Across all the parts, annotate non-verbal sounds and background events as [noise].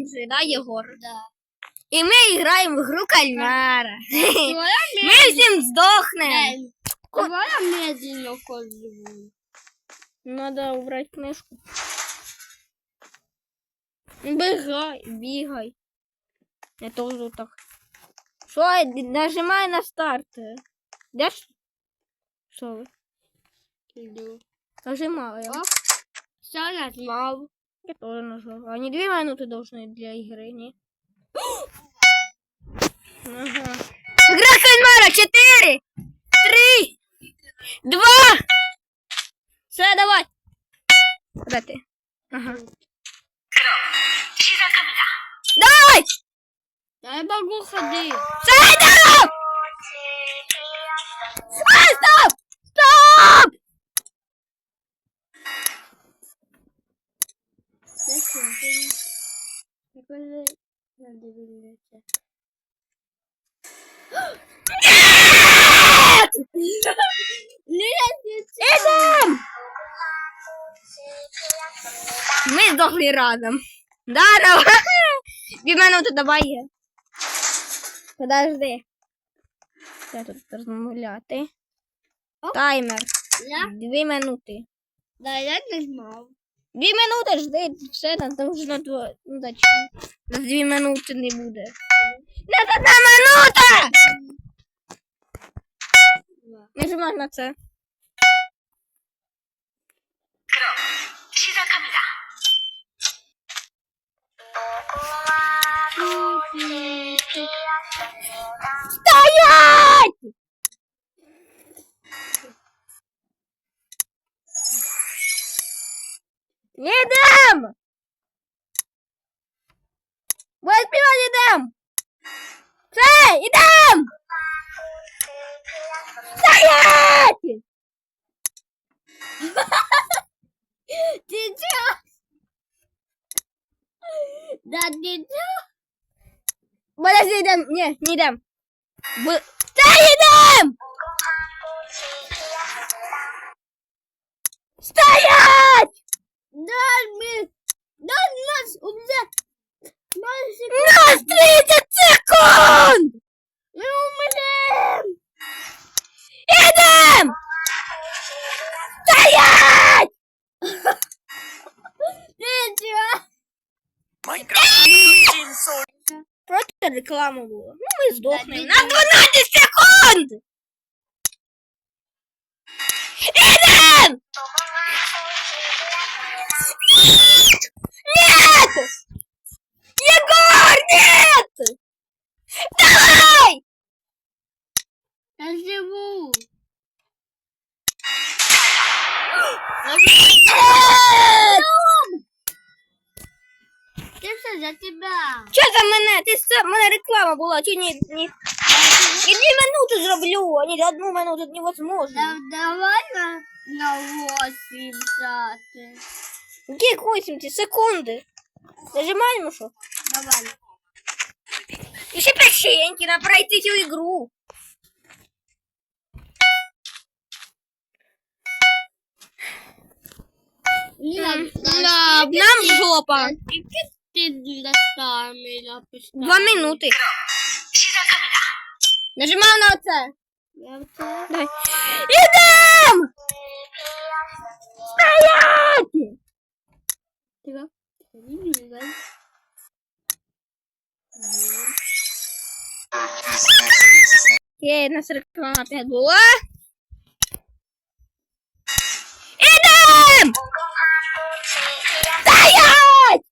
же, да, Єгор? Да. І ми граємо в гру кальмара. [laughs] Твоя Ми всім здохнемо. Твоя медленно козу. Надо убрать книжку. Бігай, бігай. Я тоже так. Що, нажимай на старт. Де ж? Що ви? Иду. Нажимаю. Оп. Все нажмал. Я тоже нажал. Они две минуты должны для игры, не? Ага. Игра кальмара. Четыре, три, два. Все, давай. Куда ты? Ага. Давай! Да я могу ходить. Все, стоп! Ай, стоп! Стоп! Нет! Идем! Мы сдохли разом. Да, давай. Две минуты давай. є. Подожди. Я тут розмовляти. Таймер. Я? Дві минути. Да, я нажмал. Дві минути жди, все, там должно дво... Ну, да, чому? На дві минути не буде. Не одна минута! Нажимай на це. Стоять! Їдем! Возьмем, їдем! Все, їдем! Стоять! [laughs] Ты чё? Да ты чё? Подожди, йдем. Ні, не йдем. Б... Та йдем! Стоять! Да, мы... Да, нас уже... Нас У нас 30 секунд! Мы умрем! Ідем! Стоять! Просто реклама була. Ну, ми здохнемо. На 12 секунд! Нет! Егор, нет! Давай! Я живу! Нет! Ты все за тебя! Що за мене? Ти це в мене реклама була, чи ні? ні? Я дві минути зроблю, а не одну минуту невозможно. Да, давай на, на 80. Які 80 секунди? Нажимаємо що? Давай. І ще печеньки на пройти цю ігру. Нет, Да, нам жопа. Ты для меня поставила. Два минути. Нажимаю на оце. Я в це- Давай. Ідем! Стоять! Тихо. Не двигай. Є, нас реклама опять була. Ідем! Стоять!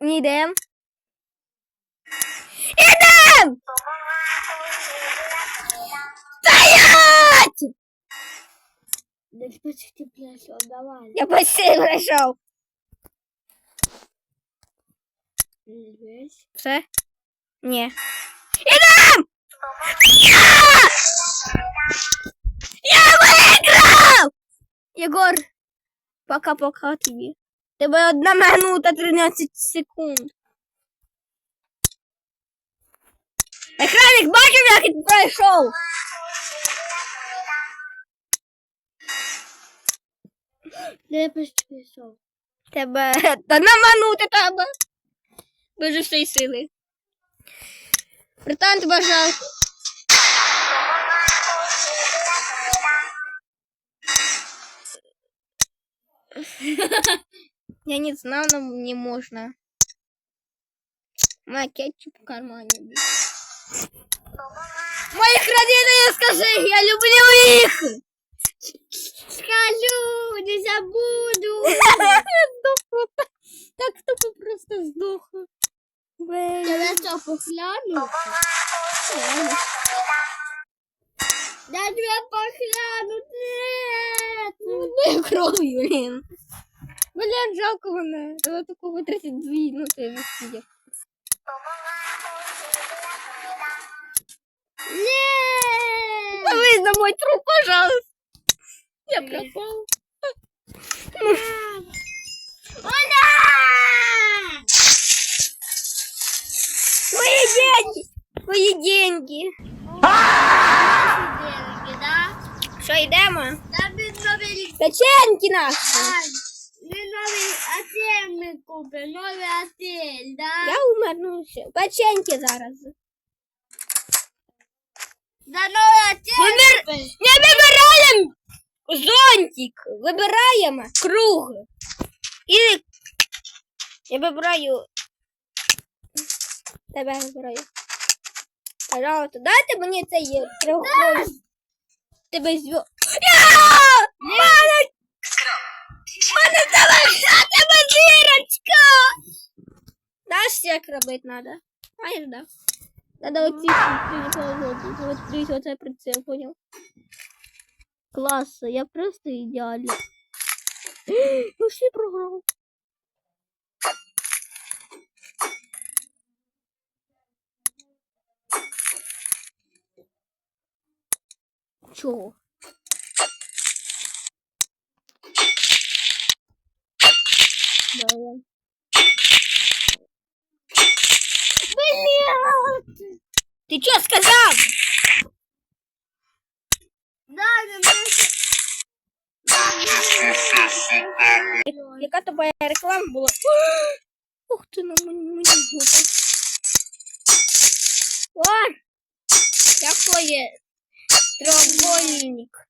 Не йдем. Ідем! Да почти пришел, давай. Я почти прийшов. Двигайся. Все? Ні. Ідем! Я! Я виграв! Єгор, пока-пока тобі. Тебе одна минута 13 секунд. Ехранник бачив, як він пройшов? Де я почти пішов? Тебе та наманути треба. Без всієї сили. Братан, тебе жалко. Я не знал, но мне можно. Моя кетчуп в кармане. блин. Моих родителей скажи, я люблю их! Скажу, не забуду. [laughs] Здохла. Так тупо просто сдохла. Тебе що, погляну? Да тебе погляну. Ну, кровью, блин. Блин, жалко мене. Таку витратити дві, ну це не стільки. Нет! Давай на мой труп, пожалуйста. Я пропал. Мои деньги! Мої деньги! Деньги, да? Що, йдемо? Там він новий Печеньки наші! Ми новий отель ми купимо, новий отель, да? Я умер, ну все. Печеньки зараз. Да новий отель Вибір... купимо. Не вибираємо Зонтик. Вибираємо круг. І я вибираю. Тебе вибираю. Пожалуйста, дайте мені цей треугольник. Тебе зв! Мене! Мене заважати дірочка! Знаєш, як робити треба? А я ждав. Надо оці, оці, оці, оці, оці, оці, оці, Клас, я просто ідеально. [gasps] Ну всі програв. Чого? Блин. Ты что сказал? Да, ми можемо. Яка твоя реклама була? [gasps] Ух ти, ну мені мені жопа. О! Як твоє треугольник?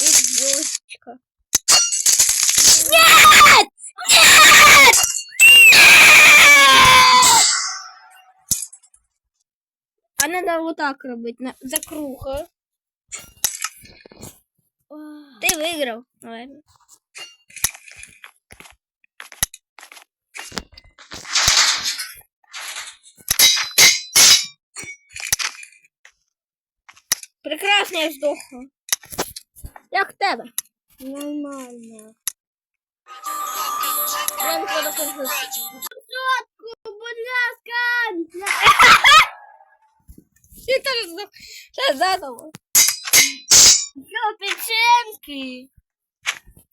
І звездочка. Нет! Нет! Нет! А надо вот так робити, на, за круга. Ти виграв, наверное. Прекрасно я здохла. Як тебе? Нормально. Буду кажу. Сотку, будь ласка. [laughs] Я теж здох. Ще заново. Що, печеньки?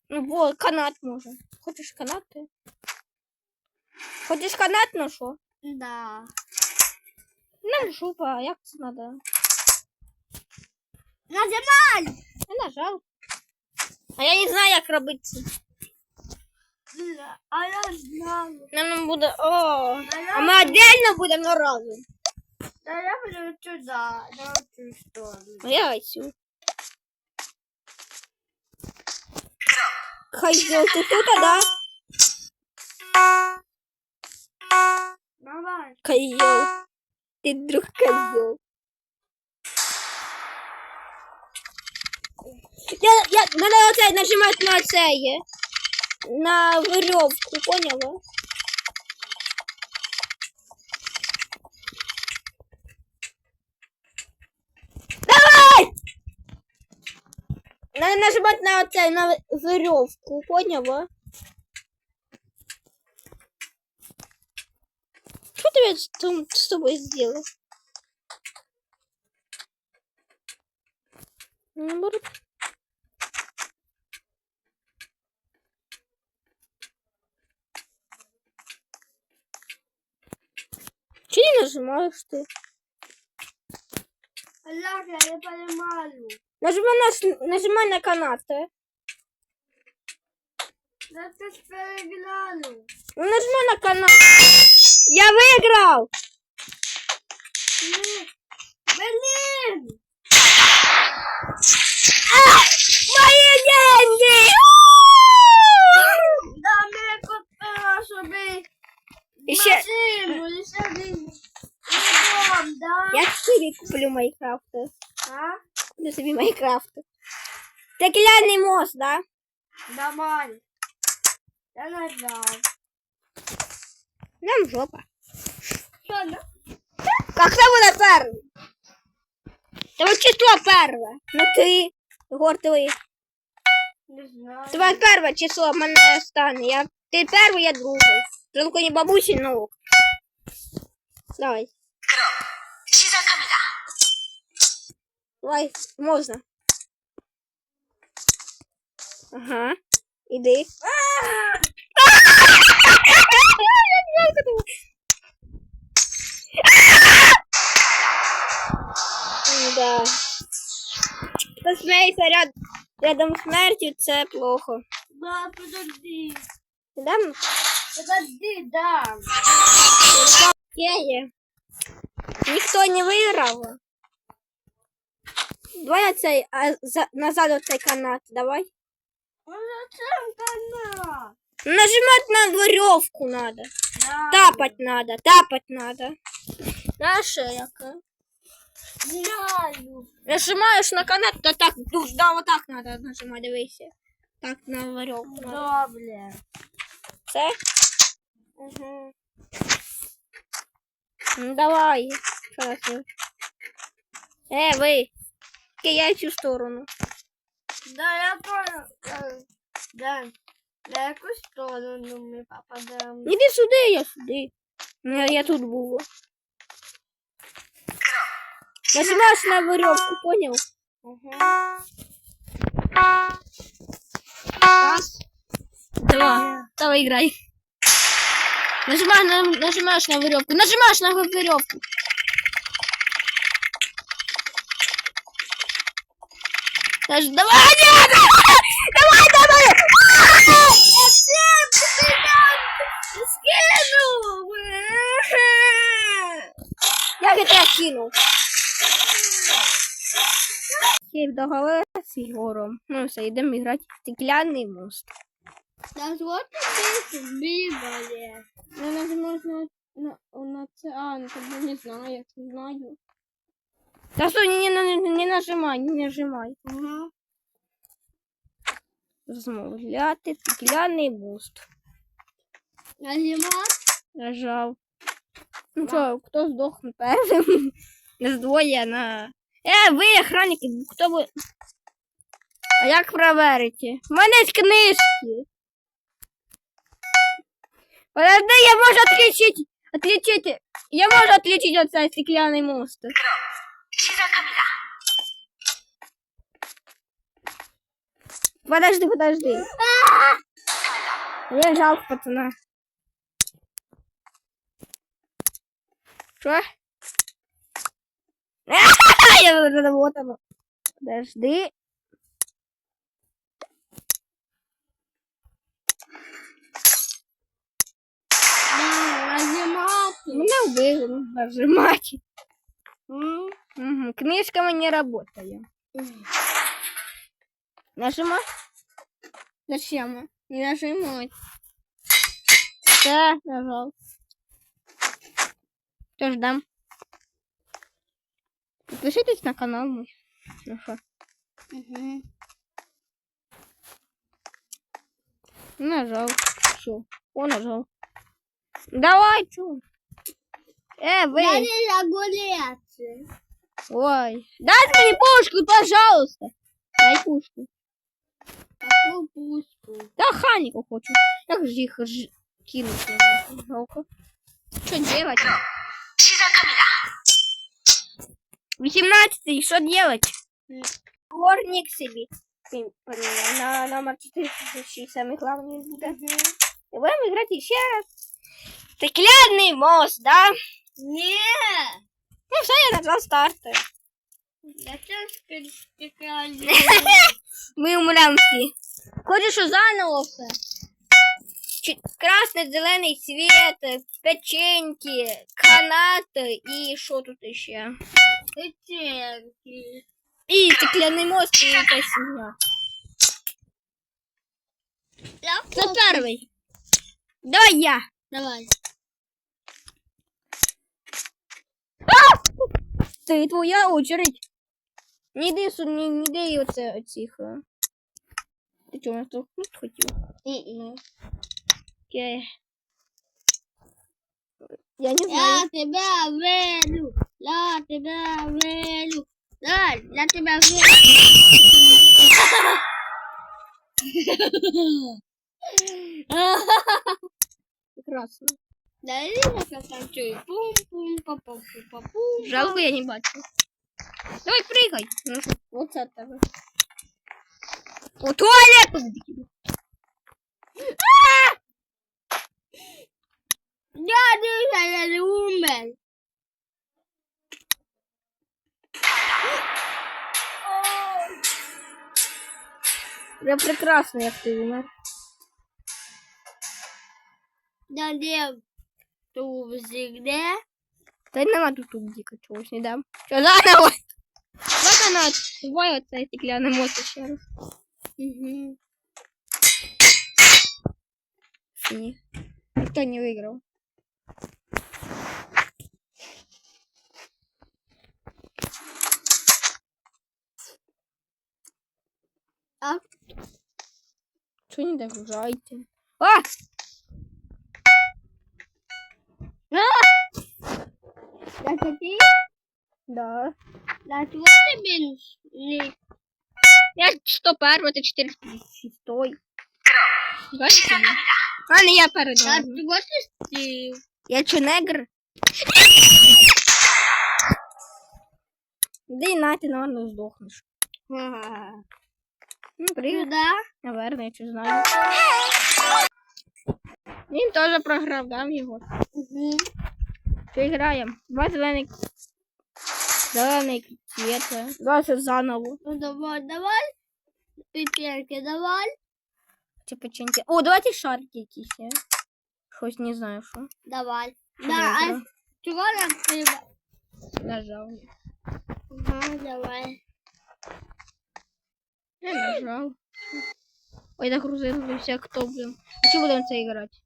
Ну, вот, канат може. Хочеш канат ти? Хочеш канат, що? Да. На жопа, як це надо? Нажимай. Я нажав. А я не знаю, як робити. А я знаю. Нам буде. О, а ми отдельно будемо разом. Да я буду туда, на ту сторону. А я цю. Козел, ти тут, а, да? Давай. Козел. Ти друг козел. Я, я, надо оце нажимати на це. На веревку, поняла? Давай! Надо нажимать на оце, на веревку, поняла? Что ты том- с тобой сделал? Наоборот. Че не нажимаешь ты? Аллах, я не понимаю. Нажимай на, с- нажимай на канаты. Я тут перегляну. Ну, нажми на канал. Я выиграл. Ні. Блін! Мои деньги! Да, мене купила, щоб І ще- машину, і ще один дом, да? Я тебе куплю Майнкрафт. А? Куплю себе Майнкрафт. Стеклянный мост, да? Давай. Я нажал. Нам жопа. Що, да? Как кто будет первый? Да вот число первое. Ну ты. Егор, ты. Не знаю. Давай первое число в мене стане. Я... Ти перший, я другий. Только не бабусі, ну. Давай. Давай, можна. Ага. Іди. Да. Посмейся ряд... рядом смерті, це плохо. Да, подожди. Дам Подожди, да. Є. Ніхто не виграв. Давай оцей, а за, назад оцей канат, давай. Зачем канал? Нажимать на веревку надо. Да. Тапать надо, тапать надо. Наша яка? Знаю. Нажимаєш на канат, то так, да, вот так надо нажимати, дивися. Так на веревку надо. Добре. Це? Угу. Ну давай. Ми. Е, ви Я цю сторону. Да, я понял. Е, Да. На яку сторону ми попадаємо? Іди сюди, я сюди. Я, я тут був. Нажимаєш на веревку, понял? Угу. Раз. Два. Давай играй. Нажимаешь на, нажимаешь на веревку. Нажимаешь на веревку. Даже, давай, нет! Давай, давай! Я тебе кинул. Київ договорився з Ігором. Ну все, йдемо грати в стеклянний мост. Да вот ты бігали. Ну, нажимаешь на, на, на це, а, ну, тогда не знаю, я не знаю. Да что, не, не, не, не нажимай, не нажимай. Ага. Розмовляти, стеклянний мост. Нажимать? Нажав. Ну що, хто здохне першим? [laughs] Нас двоє на... Е, ви, охранники, хто ви... А як проверити? В мене є книжки. Подожди, я можу отличить, отличить, я можу отличить от цей стеклянний мост. 시작합니다. Подожди, подожди. Я жалко пацана. Что? [laughs] Я заработала. Подожди. Да, нажимать. Меня убили нажимать. Угу. Книжками не работаю. Нажимать? Зачем? Не нажимать. Да, нажал. Что ждам? Подпишитесь на канал мой. Ну что? Мгм. Нажал. Все. О, нажал. Давай, чё? Э, вы. Я не загуляться. Ой. Дай мне пушку, пожалуйста. Дай пушку. Какую пушку? Да ханику хочу. Как же их ж... кинуть? Жалко. Что делать? 18 что делать? Дворник себе. На номер 4 самый главный. Да? Угу. И будем играть еще раз. Стеклянный мост, да? Нет! Ну [laughs] все, я нажал старт. Я теж спеціально. Мы умрем все. Хочешь, что заново все? Чи- Красний, зелений світ, печеньки, канати і що тут ще? Печеньки. І стекляний мост і якась сім'я. Я Це перший. Давай я. Давай. Це твоя очередь. Не йди сюди, не, не йди оце оцих. е. Ти чого мене толкнути хотів? М-м. Окей. Я не знаю. Я тебя веду. Я тебя веду. Да, я тебя веду. Прекрасно. Да, я. Жалко, я не бачу. Давай прыгай. Ну, вот с этого. О, туалет! победили. Я дивлюся, я не умер. Я прекрасно, як ти умер. Я не всегда. Та й нема тут тут дико чогось не дам. Що заново? Вот она, твой оцей стекляний мост ще раз. Угу. Ні. Ніхто не виграв. А? Що не догружайте? А! Я такий, Да. я чого тобі не Я 101, ти 406. Бачите? А, не я Я передав. чого ти стів? Я че негр? Да и на, ты, наверное, сдохнешь. Ну, привет. Сюда? Наверное, я что знаю. Він теж програв, дам його. Угу. Що граємо? Два зелений. Зелений цвет. Два це заново. Ну давай, давай. Печеньки, давай. Чи печеньки. О, давайте шарики якісь. є. Щось не знаю, що. Давай. Да, а Добре. чого нам треба? Нажав. Ага, давай. Я нажав. Ой, загрузився, хто, блін. А чи будемо це грати?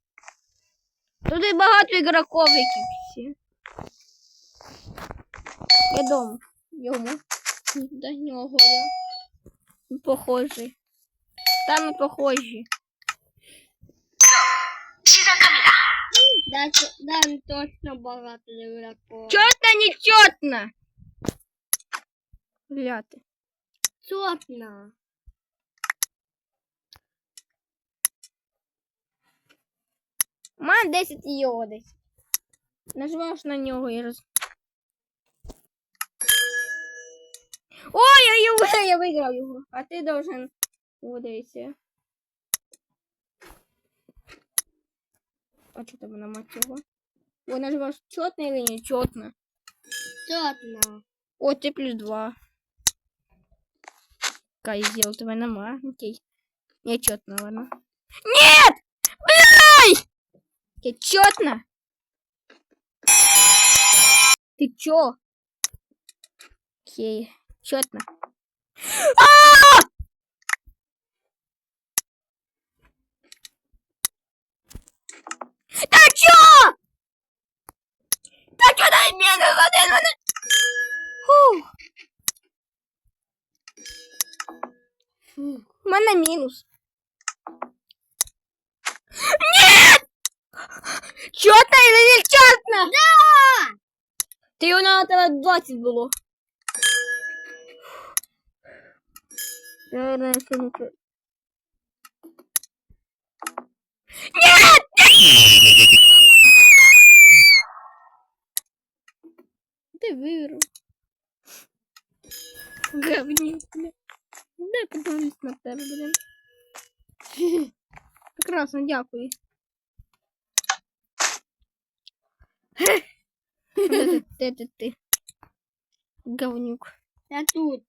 Тут и багато ігроків якихось. Я дома. Йому. До нього я. Похожий. Там і похожі. Да, да, точно багато игроков. Чётно, не чётно? Бля ты. Чётно. У мене 10 його десь. Нажимаєш на нього і роз... Ой, я, його, я виграв його. А ти должен удивитися. А що тебе на мать його? Ой, нажимаєш чотно или не чотно? Чотно. О, ти плюс 2. Кай сделал тебя нема. Окей. Не четно, ладно. Нет! Блядь! Окей, четно. Ты чё? Окей, четно. А! Да чё? Да чё? Фух. Фу. У мене. Нет! Чотно или не чотно? Да! Ти у на тебе 20 було. Наверное, все не. Нет! Ти виграв. Говнюк, бля. Дай подивлюсь на тебе, блин. Прекрасно, дякую. Ти, де ти, ти? Говнюк. Я тут.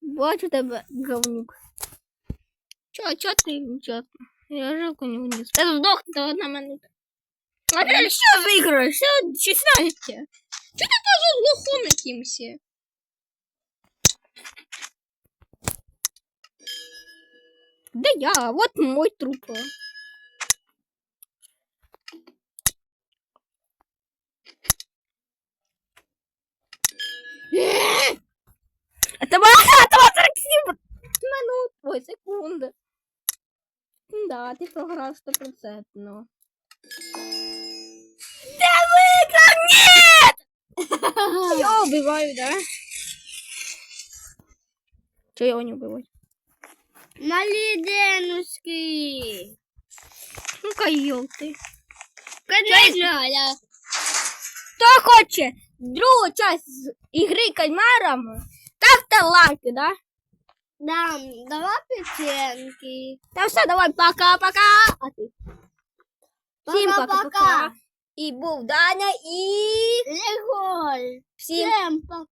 Бачу тебе, говнюк. Чо, чо ти нечетно? Я жалко не вниз. Та здохнути одна минута. А ти що виграєш? Що 16? Чого ти теж глухом якимсь? Да я, вот мой труп. Это было, это было 47 минут. Ой, секунды. Да, ты програл стопроцентно. Да выиграл! Нет! Я убиваю, да? Че я его не убиваю? Малі денушки. Ну-ка, ёлки. Конечно, Хто хоче другу часть з ігри кальмаром, ставте лайки, да? Да, давай печеньки. Та все, давай, пока-пока. А ти? Всім Пока-пока. пока-пока. І був Даня, і Леголь. всім Всем пока.